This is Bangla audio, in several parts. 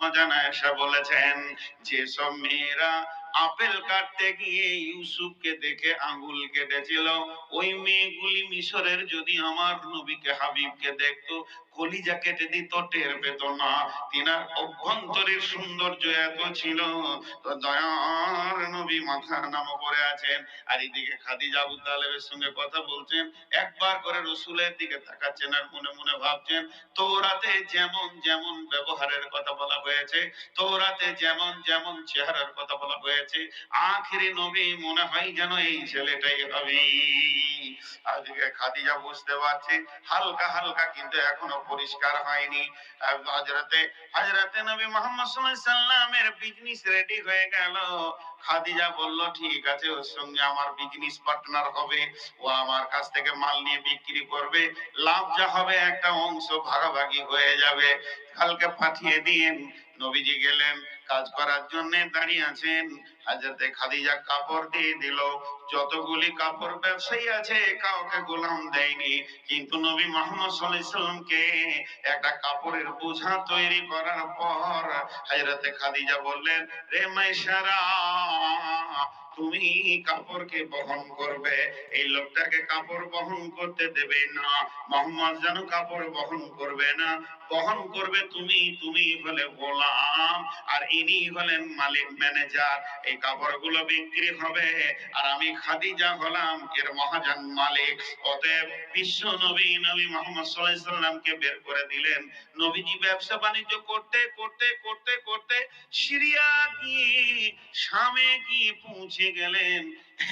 মজানা এসে বলেছেন যেসব মেয়েরা আপেল কাটতে গিয়ে ইউসুফকে দেখে আঙ্গুল কেটেছিল। ওই মেয়েগুলি মিশরের যদি আমার নবীকে, হাবিবকে দেখতো, কলিজা কেটে দিত, টের পেত না। তিনার অভ্যন্তরের সৌন্দর্য এত ছিল। তো দয়ার নবী মাথা নাম করে আছেন। আর এদিকে খাদিজা আবু তালেবের সঙ্গে কথা বলছেন। একবার করে রসুলের দিকে তাকাচ্ছেন আর মনে মনে ভাবছেন তোরাতে যেমন যেমন ব্যবহারের কথা বলা হয়েছে তোরাতে যেমন যেমন চেহারার কথা বলা হয়েছে আখিরি নবী মনে হয় যেন এই ছেলেটাই হবে আজকে খাদিজা বুঝতে পারছে, হালকা হালকা কিন্তু এখনও পরিষ্কার হয়নি। হজরতে হজরতে নবী মোহাম্মদ সাল্লামের বিজনেস রেডি হয়ে গেল। খাদিজা বলল, ঠিক আছে, ওর সঙ্গে আমার বিজনেস পার্টনার হবে। ও আমার কাছ থেকে মাল নিয়ে বিক্রি করবে। লাভ যা হবে একটা অংশ ভাগাভাগি হয়ে যাবে। কালকে পাঠিয়ে দিন। নবীজি গেলেন কাজ করার জন্য দাঁড়িয়ে আছেন। হাজরতে খাদিজা কাপড় দিয়ে দিল। যতগুলি কাপড় ব্যবসায়ী আছে, কাউকে গোলাম দেয়নি। কিন্তু নবী মোহাম্মদ সাল্লামকে একটা কাপড়ের বোঝা তৈরি করার পর হাজরতে খাদিজা বললেন, রে মাইশারা তুমি কাপড়কে বহন করবে, এই লোকটাকে কাপড় বহন করতে দেবে না। মোহাম্মদ যেন কাপড় বহন করবে না। বহন করবে তুমি তুমি হলে গোলাম, আর ইনি হলেন মালিক, ম্যানেজার। এই কাপড়গুলো বিক্রি হবে, আর আমি খাদিজা হলাম, এর মহাজান মালিক। অতএব বিশ্ব নবী নবী মোহাম্মদ সাল্লাল্লাহু বের করে দিলেন। নবীজি ব্যবসা বাণিজ্য করতে করতে করতে করতে সিরিয়া গিয়ে শামে গিয়ে পৌঁছে গেলেন।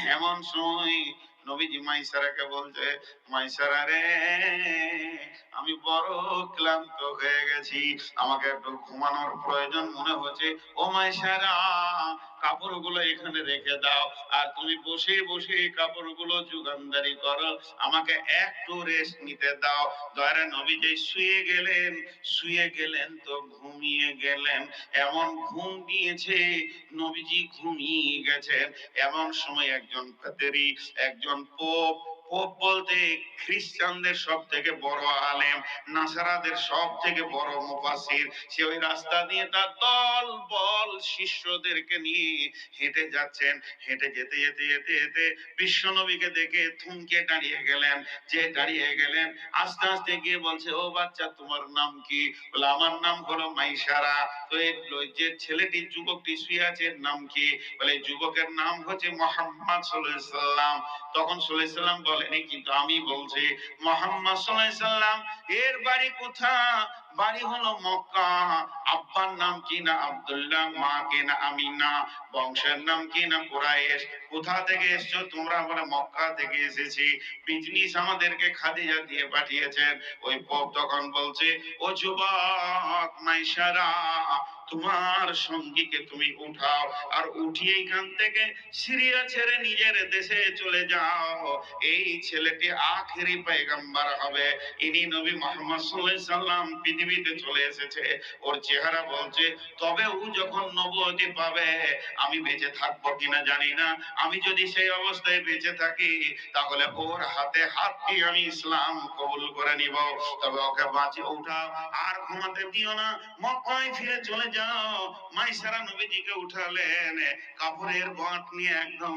এমন সময় নবীজি মাইসারাকে বলছে, মাইসারা রে, আমি বড় ক্লান্ত হয়ে গেছি। আমাকে একটু ঘুমানোর প্রয়োজন মনে হচ্ছে। ও মাইসারা কাপড়গুলো এখানে রেখে দাও। আর তুমি বসে বসে এই কাপড়গুলো যুগানদারি করো। আমাকে একটু রেস্ট নিতে দাও। দয়ারা নবী যে শুয়ে গেলেন শুয়ে গেলেন তো ঘুমিয়ে গেলেন। এমন ঘুম দিয়েছে, নবীজি ঘুমিয়ে গেছেন। এমন সময় একজন পাতেরি একজন পোপ পোপ বলতে খ্রিস্টানদের সব থেকে বড় আলেম, নাসারাদের সব থেকে বড় মুফাসির। সে ওই রাস্তা দিয়ে তার দল বল শিষ্যদেরকে নিয়ে হেঁটে যাচ্ছেন। হেঁটে যেতে যেতে যেতে যেতে বিশ্ব নবীকে দেখে থমকে দাঁড়িয়ে গেলেন। যে দাঁড়িয়ে গেলেন, আস্তে আস্তে গিয়ে বলছে, ও বাচ্চা, তোমার নাম কি? বলে, আমার নাম হলো মাইসারা তো এই যে ছেলেটি, যুবকটি শুয়ে আছে নাম কি? বলে, যুবকের নাম হচ্ছে মোহাম্মদ সাল্লাম তখন সাল্লাম বলেনি কিন্তু আমি বলছি মোহাম্মদ সাল্লাম এর বাড়ি কোথা? বাড়ি হলো মক্কা। আব্বার নাম কি না আব্দুল্লাহ, মা কি না আমিনা, বংশের নাম কি না কুরাইশ, কোথা থেকে এসছো? তোমরা বলে মক্কা থেকে এসেছি। বিজনেস আমাদেরকে খাদিজা দিয়ে পাঠিয়েছেন। ওই পপ তখন বলছে, ও যুবক, মাইশারা, তোমার সঙ্গীকে তুমি উঠাও আর উঠিয়ে এখান থেকে সিরিয়া ছেড়ে নিজের দেশে চলে যাও। এই ছেলেটি আখেরি পয়গম্বর হবে। ইনি নবী মোহাম্মদ সাল্লাম পৃথিবীতে চলে এসেছে, ওর চেহারা বলছে, তবে ও যখন নবুয়তি পাবে, আমি বেঁচে থাকব কিনা জানি না। আমি যদি সেই অবস্থায় বেঁচে থাকি, তাহলে ওর হাতে হাত দিয়ে আমি ইসলাম কবুল করে নিব। তবে ওকে বাঁচিয়ে উঠাও, আর ঘুমাতে দিও না। মক্কায় ফিরে চলে যাও। মাইসারা নবীজিকে উঠালেন। কাপড়ের বাঁট নিয়ে একদম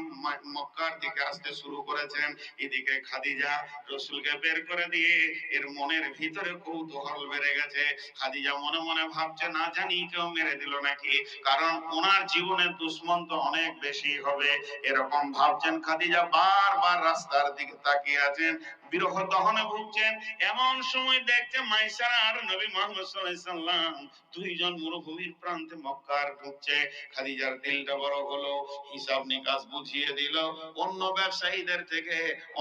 মক্কার দিকে আসতে শুরু করেছেন। এদিকে খাদিজা রসুলকে বের করে দিয়ে এর মনের ভিতরে কৌতূহল বেড়ে গেছে। খাদিজা মনে মনে ভাবছে, না জানি কেউ মেরে দিল নাকি? কারণ ওনার জীবনের দুশ্মন তো অনেক বেশি হবে, এরকম ভাবছেন খাদিজা। বারবার রাস্তার দিকে তাকিয়ে আছেন। বিরহ দহনে ভুগছেন। এমন সময় দেখছে মাইসারা আর নবী মোহাম্মদ সাল্লাল্লাহু দুইজন মরুভূমির প্রান্তে মক্কার ঢুকছে। খাদিজার দিলটা বড় হলো, হিসাব নিকাশ বুঝিয়ে দিল। অন্য ব্যবসায়ীদের থেকে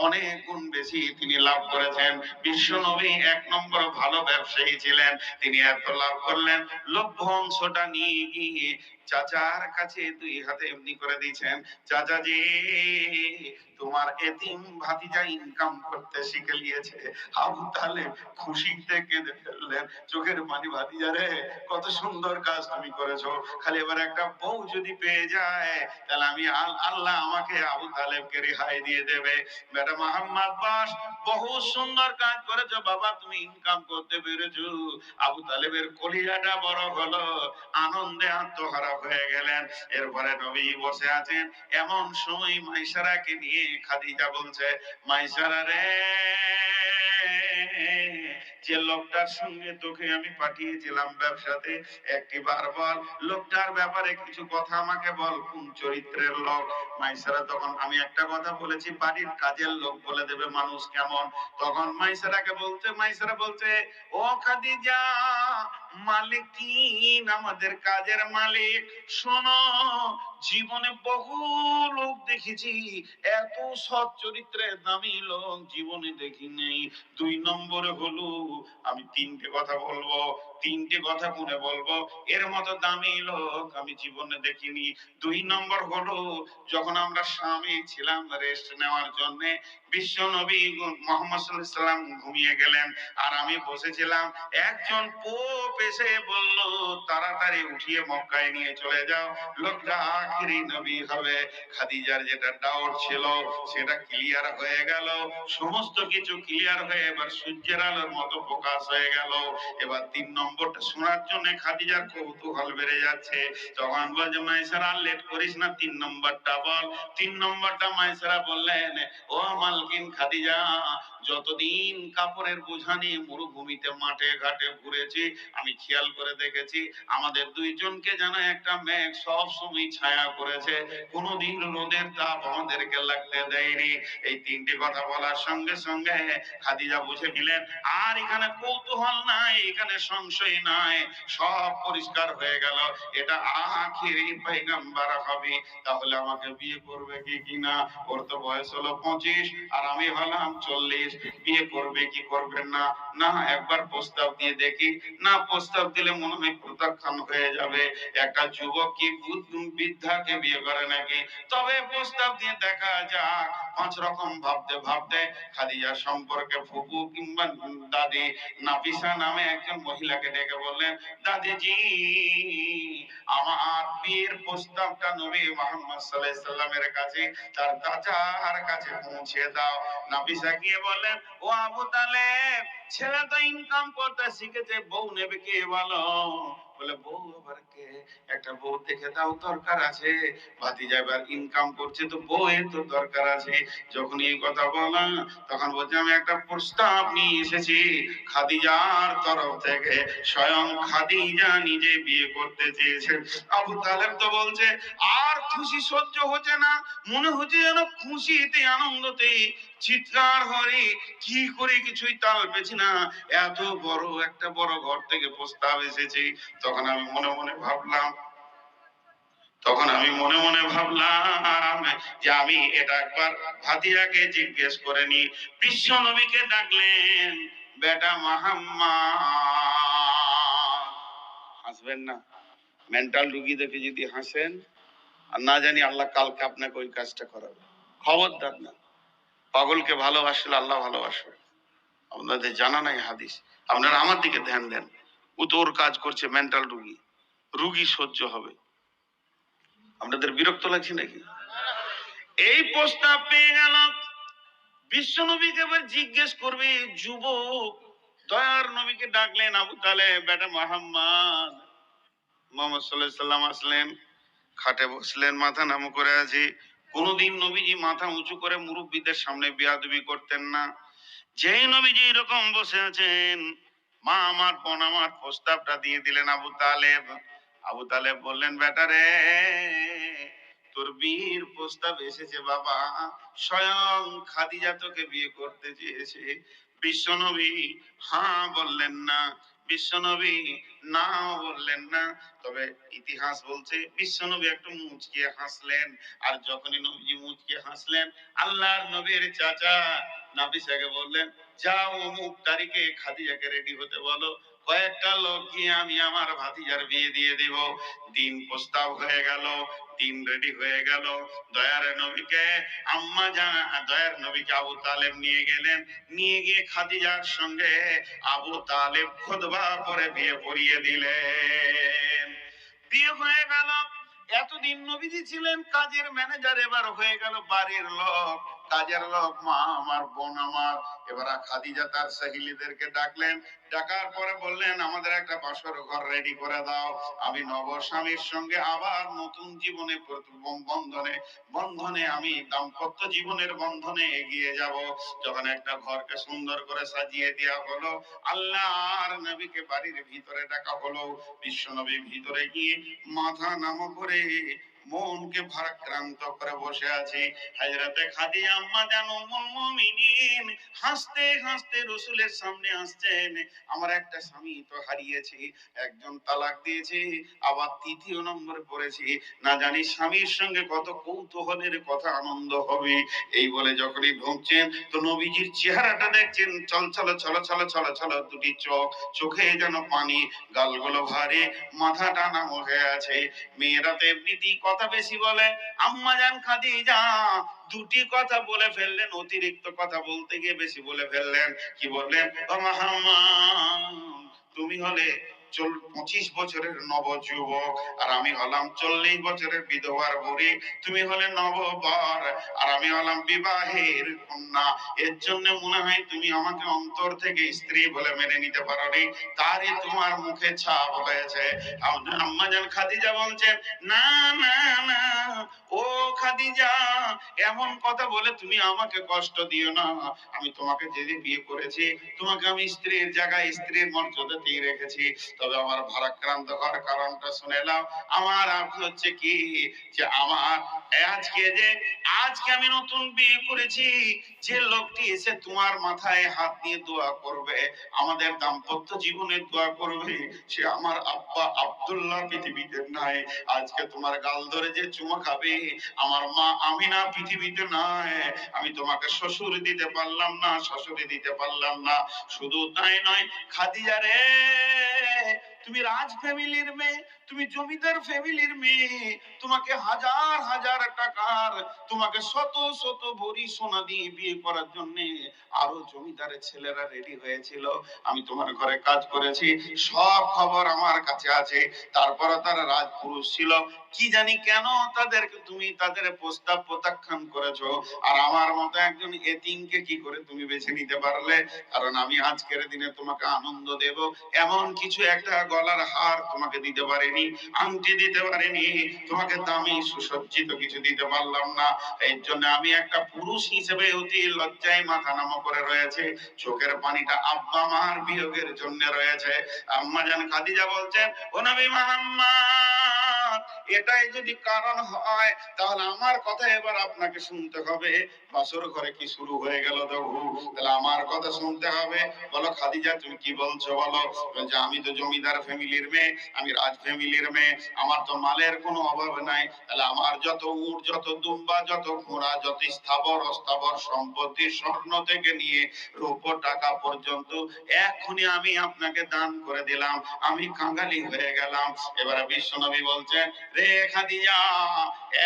অনেক গুণ বেশি তিনি লাভ করেছেন। বিশ্ব নবী এক নম্বর ভালো ব্যবসায়ী ছিলেন। তিনি এত লাভ করলেন লভ্য অংশটা নিয়ে গিয়ে চাচার কাছে দুই হাতে এমনি করে দিয়েছেন, চাচা জি তোমার এতিম ভাতিজা ইনকাম করতে শিখে নিয়েছে। আবু তাহলে খুশিতে কেঁদে ফেললেন। চোখের পানি, ভাতিজা রে, কত সুন্দর কাজ তুমি করেছ। খালি এবার একটা বউ যদি পেয়ে যায়, তাহলে আমি আল- আল্লাহ আমাকে আবু তালেবকে রেহাই দিয়ে দেবে। বেটা মোহাম্মদ বাস বহু সুন্দর কাজ করেছ। বাবা, তুমি ইনকাম করতে পেরেছ। আবু তালেবের কলিজাটা বড় হলো। আনন্দে আত্মহারা হয়ে গেলেন। এরপরে নবী বসে আছেন। এমন সময় মাইসারাকে নিয়ে খাদিজা বলছে মাইসারা রে যে লোকটার সঙ্গে তোকে আমি পাঠিয়েছিলাম ব্যবসাতে, একটি বার বল, লোকটার ব্যাপারে কিছু কথা আমাকে বল, কোন চরিত্রের লোক? মাইসারা তখন, আমি একটা কথা বলেছি, বাড়ির কাজের লোক বলে দেবে মানুষ কেমন? তখন মাইসারাকে বলতে মাইসারা বলছে, ও খাদিজা, মালিকিন আমাদের কাজের মালিক। শোনো, জীবনে বহু লোক দেখেছি, এত সৎ চরিত্রের দামি লোক জীবনে দেখি নেই দুই নম্বরে হলো আমি তিনটে কথা বলব, তিনটে কথা মনে বলব। এর মতো দামি লোক আমি জীবনে দেখিনি। দুই নম্বর হলো, যখন আমরা স্বামী ছিলাম রেস্ট নেওয়ার জন্য বিশ্ব নবী মোহাম্মদ সাল্লাম ঘুমিয়ে গেলেন। আর আমি বসেছিলাম, একজন পোপ এসে বলল, তাড়াতাড়ি উঠিয়ে মক্কায় নিয়ে চলে যাও, লোকটা আখিরি নবী হবে। খাদিজার যেটা ডাউট ছিল, সেটা ক্লিয়ার হয়ে গেল। সমস্ত কিছু ক্লিয়ার হয়ে এবার সূর্যের আলোর মতো প্রকাশ হয়ে গেল। এবার তিন নম্বরটা শোনার জন্য খাদিজার কৌতূহল বেড়ে যাচ্ছে। তখন বলছে, মাইসারা লেট করিস না, তিন নম্বরটা বল। তিন নম্বরটা মাইসারা বললেন, ও মালকিন খাদিজা, যতদিন কাপড়ের বোঝা নিয়ে মরুভূমিতে মাঠে ঘাটে ঘুরেছি, আমি খেয়াল করে দেখেছি, আমাদের দুইজনকে যেন একটা মেঘ সব সময় ছায়া করেছে। কোনোদিন রোদের তাপ আমাদেরকে লাগতে দেয়নি। এই তিনটি কথা বলার সঙ্গে সঙ্গে খাদিজা বুঝে নিলেন, আর এখানে কৌতূহল নাই, এখানে সংশয় নাই, সব পরিষ্কার হয়ে গেল। এটা আখিরি পয়গাম্বার হবে, তাহলে আমাকে বিয়ে করবে কি কিনা? ওর তো বয়স হলো পঁচিশ আর আমি হলাম চল্লিশ, বিয়ে করবে কি করবেন না? না, একবার প্রস্তাব দিয়ে দেখি। না প্রস্তাব দিলে মনে হয় প্রত্যাখ্যান হয়ে যাবে। একটা যুবক কি বৃদ্ধাকে বিয়ে করে নাকি? তবে প্রস্তাব দিয়ে দেখা যাক। পাঁচ রকম ভাবতে ভাবতে খাদিজা সম্পর্কে ফুপু কিংবা দাদি নাফিসা নামে একজন মহিলাকে ডেকে বললেন, দাদিজি, আমার বিয়ের প্রস্তাবটা নবী মোহাম্মদ সাল্লামের কাছে, তার চাচার কাছে পৌঁছে দাও। নাফিসা গিয়ে বলেন ও আবু তালেব, ছেলে তো ইনকাম করতে শিখেছে, বউ নেবে কে বলো? বলে, বউ, আবার কে? একটা বউ দেখে দাও, দরকার আছে। ভাতিজা এবার ইনকাম করছে, তো বউয়ের তো দরকার আছে। যখন এই কথা বলা, তখন বলছে, আমি একটা প্রস্তাব নিয়ে এসেছি। খাদিজার তরফ থেকে স্বয়ং খাদিজা নিজে বিয়ে করতে চেয়েছে। আবু তালেব তো বলছে, আর খুশি সহ্য হচ্ছে না। মনে হচ্ছে যেন খুশিতে, আনন্দতে চিৎকার হরে কি করে কিছুই তাল পেছি না। এত বড় একটা বড় ঘর থেকে প্রস্তাব এসেছে। তখন আমি মনে মনে ভাবলাম, তখন আমি মনে মনে ভাবলাম যে আমি এটা একবার ভাতিয়াকে জিজ্ঞেস করে নি বিশ্ব নবীকে ডাকলেন, বেটা মাহাম্মা হাসবেন না। মেন্টাল রুগী দেখে যদি হাসেন, আর না জানি আল্লাহ কালকে আপনাকে ওই কাজটা করাবে। খবরদার না। পাগলকে ভালোবাসলে আল্লাহ ভালোবাসবে। আপনাদের জানা নাই হাদিস। আপনারা আমার দিকে ধ্যান দেন। ও তো ওর কাজ করছে মেন্টাল রুগী। রুগী সহ্য হবে। আপনাদের বিরক্ত লাগছে নাকি? এই প্রস্তাব পেয়ে গেল। বিশ্ব নবীকে এবার জিজ্ঞেস করবে, যুবক, দয়ার নবীকে ডাকলেন আবু তালে বেটা মোহাম্মদ? মোহাম্মদ সাল্লাহ সাল্লাম আসলেন। খাটে বসলেন, মাথা নামু করে আছি। কোনোদিন নবীজি মাথা উঁচু করে মুরব্বীদের সামনে বিয়াদবি করতেন না। যেই নবীজি এরকম বসে আছেন, মা আমার বোন আমার প্রস্তাবটা দিয়ে দিলেন আবু তালেব। আবু তালেব বললেন, বেটা রে, তোর বীর প্রস্তাব এসেছে বাবা। স্বয়ং খাদিজা তোকে বিয়ে করতে চেয়েছে। বিশ্বনবী হ্যাঁ বললেন না। বিশ্বনবী না বললেন না। তবে ইতিহাস বলছে, বিশ্বনবী একটু মুচকিয়ে হাসলেন। আর যখনই নবীজি মুচকিয়ে হাসলেন, আল্লাহর নবীর চাচা নাবিসাকে বললেন, যাও অমুক তারিখে খাদিজাকে রেডি হতে বলো। কয়েকটা লোক গিয়ে আমি আমার ভাতিজার বিয়ে দিয়ে দিব। দিন প্রস্তাব হয়ে গেল। দিন রেডি হয়ে গেল। দয়ার নবীকে, আম্মা জান, দয়ার নবীকে আবু তালেব নিয়ে গেলেন। নিয়ে গিয়ে খাদিজার সঙ্গে আবু তালেব খুতবা পরে বিয়ে পড়িয়ে দিলেন। বিয়ে হয়ে গেল। এতদিন নবীজি ছিলেন, কাজের ম্যানেজার এবার হয়ে গেল বাড়ির লোক। কাজের লোক, মা, আমার বোন আমার। খাদিজা তার সাহিলীদেরকে ডাকলেন। ডাকার পরে বললেন, আমাদের একটা বাসর ঘর রেডি করে দাও। আমি সঙ্গে আবার নতুন জীবনে বন্ধনে বন্ধনে আমি দাম্পত্য জীবনের বন্ধনে এগিয়ে যাব। যখন একটা ঘরকে সুন্দর করে সাজিয়ে দেওয়া হলো, আল্লাহর নবীকে বাড়ির ভিতরে ডাকা হলো। বিশ্ব নবী ভিতরে গিয়ে মাথা নামো করে মনকে ভারাক্রান্ত করে বসে আছি। হাজরাতে খাদিজা আম্মা জানো মুমিনিন। হাসতে হাসতে রসুলের সামনে আসছেন। আমার একটা স্বামী তো হারিয়েছি, একজন তালাক দিয়েছি, আবার তৃতীয় নম্বরে পড়েছি না জানি স্বামীর সঙ্গে কত কৌতূহলের কথা আনন্দ হবে। এই বলে যখনই ঢুকছেন তো নবীজির চেহারাটা দেখছেন, চলো চলো চলো দুটি চোখ, চোখে যেন পানি, গালগুলো ভারী মাথা টানা হয়ে আছে। মেয়েরা তো এমনিতেই কথা বেশি বলে, আম্মা জান খাদিজা। দুটি কথা বলে ফেললেন, অতিরিক্ত কথা বলতে গিয়ে বেশি বলে ফেললেন। কি বললেন? তুমি হলে পঁচিশ বছরের নব যুবক, আর আমি হলাম চল্লিশ বছরের বিধবার বুড়ি। তুমি হলে নববর, আর আমি হলাম বিবাহের কন্যা। এর জন্য মনে হয় তুমি আমাকে অন্তর থেকে স্ত্রী বলে মেনে নিতে পারো নি তারই তোমার মুখে ছাপ হয়েছে। আমাদের আম্মাজান খাদিজা বলছেন না না না, ও খাদিজা, এমন কথা বলে তুমি আমাকে কষ্ট দিও না। আমি তোমাকে যেদিন বিয়ে করেছি, তোমাকে আমি স্ত্রীর জায়গায় স্ত্রীর মর্যাদাতেই রেখেছি। তবে আমার ভারাক্রান্ত হওয়ার কারণটা শুনে নাও। আমার আফসোস হচ্ছে কি? যে আমার আজকে যে, আজকে আমি নতুন বিয়ে করেছি, যে লোকটি এসে তোমার মাথায় হাত দিয়ে দোয়া করবে, আমাদের দাম্পত্য জীবনে দোয়া করবে, সে আমার আব্বা আব্দুল্লাহ পৃথিবীতে নাই। আজকে তোমার গাল ধরে যে চুমা খাবে, আমার মা আমিনা পৃথিবীতে নাই। আমি তোমাকে শ্বশুর দিতে পারলাম না শ্বশুরে দিতে পারলাম না। শুধু তাই নয়, খাদিজা রে! তুমি রাজ ফ্যামিলির মেয়ে, তুমি জমিদার ফ্যামিলির মেয়ে, তোমাকে হাজার হাজার টাকার, তোমাকে শত শত ভরি সোনা দিয়ে বিয়ে করার জন্য আরও জমিদারের ছেলেরা রেডি হয়েছিল। আমি তোমার ঘরে কাজ করেছি, সব খবর আমার কাছে আছে। তারপরে তারা রাজপুরুষ ছিল। কি জানি কেন তাদেরকে তুমি তাদের প্রস্তাব প্রত্যাখ্যান করেছ। আর আমার মতো একজন এতিমকে কি করে তুমি বেছে নিতে পারলে? কারণ আমি আজকের দিনে তোমাকে আনন্দ দেব। এমন কিছু একটা গলার হার তোমাকে দিতে পারেনি, আংটি দিতে পারেনি, তোমাকে দামি সুসজ্জিত কিছু দিতে পারলাম না। এই জন্য আমি একটা পুরুষ হিসেবে অতি লজ্জায় মাথা নামা করে রয়েছে। চোখের পানিটা আব্বা মার বিয়োগের জন্য রয়েছে। আম্মা জান খাদিজা বলছেন, ও নবী মুহাম্মদ এটাই যদি কারণ হয়, তাহলে আমার কথা এবার আপনাকে শুনতে হবে। বাসর ঘরে কি শুরু হয়ে গেল দেখু তাহলে আমার কথা শুনতে হবে। বলো, খাদিজা, তুমি কি বলছো বলো? বলছে আমি তো জমিদার ফ্যামিলির মেয়ে, আমি রাজ ফ্যামিলির মেয়ে, আমার তো মালের কোনো অভাব নাই। তাহলে আমার যত উট, যত দুম্বা, যত ঘোড়া, যত স্থাবর, অস্থাবর সম্পত্তি স্বর্ণ থেকে নিয়ে রূপ টাকা পর্যন্ত এখনই আমি আপনাকে দান করে দিলাম। আমি কাঙ্গালি হয়ে গেলাম। এবারে বিশ্বনবী বলছেন রে খাদিজা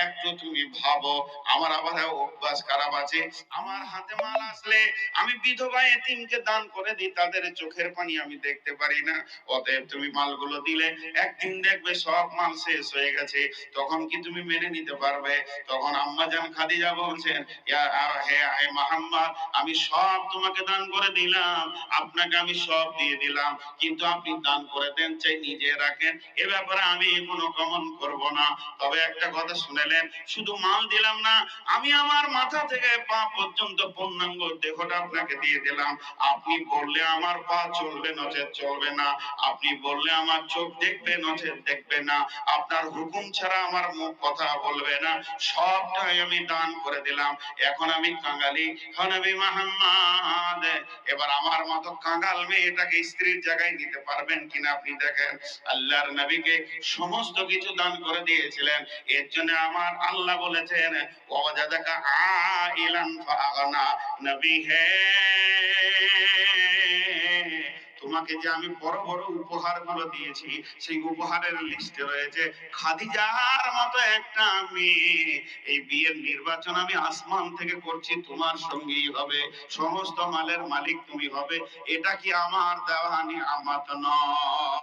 একটু তুমি ভাবো, আমার আবার অভ্যাস খারাপ আছে। আমার হাতে মাল আসলে আমি বিধবা এতিমকে দান করে দিই, তাদের চোখের পানি আমি দেখতে পারি না। অতএব তুমি মালগুলো দিলে, একদিন দেখবে সব মাল শেষ হয়ে গেছে। তখন কি তুমি মেনে নিতে পারবে? তখন আম্মা জান খাদিজা বলছেন হে হে মোহাম্মদ, আমি সব তোমাকে দান করে দিলাম, আপনাকে আমি সব দিয়ে দিলাম। কিন্তু আপনি দান করে দেন, চাই নিজে রাখেন। এ ব্যাপারে আমি কোনো কমন করব না। তবে একটা কথা শুনেলেন, শুধু মাল দিলাম না, আমি আমার মাথা থেকে পা পর্যন্ত পূর্ণাঙ্গ দেহটা আপনাকে দিয়ে দিলাম। আপনি বললে আমার পা চলবে, নচেত চলবে না। আপনি বললে আমার চোখ দেখবে, নচেত দেখবে না। আপনার হুকুম ছাড়া আমার মুখ কথা বলবে না। সবটাই আমি দান করে দিলাম। এখন আমি কাঙ্গালি হনবি মাহাম্মাদ। এবার আমার মতো কাঙ্গাল মেয়েটাকে স্ত্রীর জায়গায় নিতে পারবেন কিনা আপনি দেখেন। আল্লাহর নবীকে সমস্ত কিছু দান করে দিয়েছিলেন। এর জন্য আমার আল্লাহ বলেছেন আইলান তোমাকে যে আমি বড় বড় উপহারগুলো দিয়েছি, সেই উপহারের লিস্টে রয়েছে খাদিজার মতো একটা মেয়ে এই বিয়ের নির্বাচন আমি আসমান থেকে করছি, তোমার সঙ্গেই হবে। সমস্ত মালের মালিক তুমি হবে। এটা কি আমার দেওয়া নিয়ামত নয়?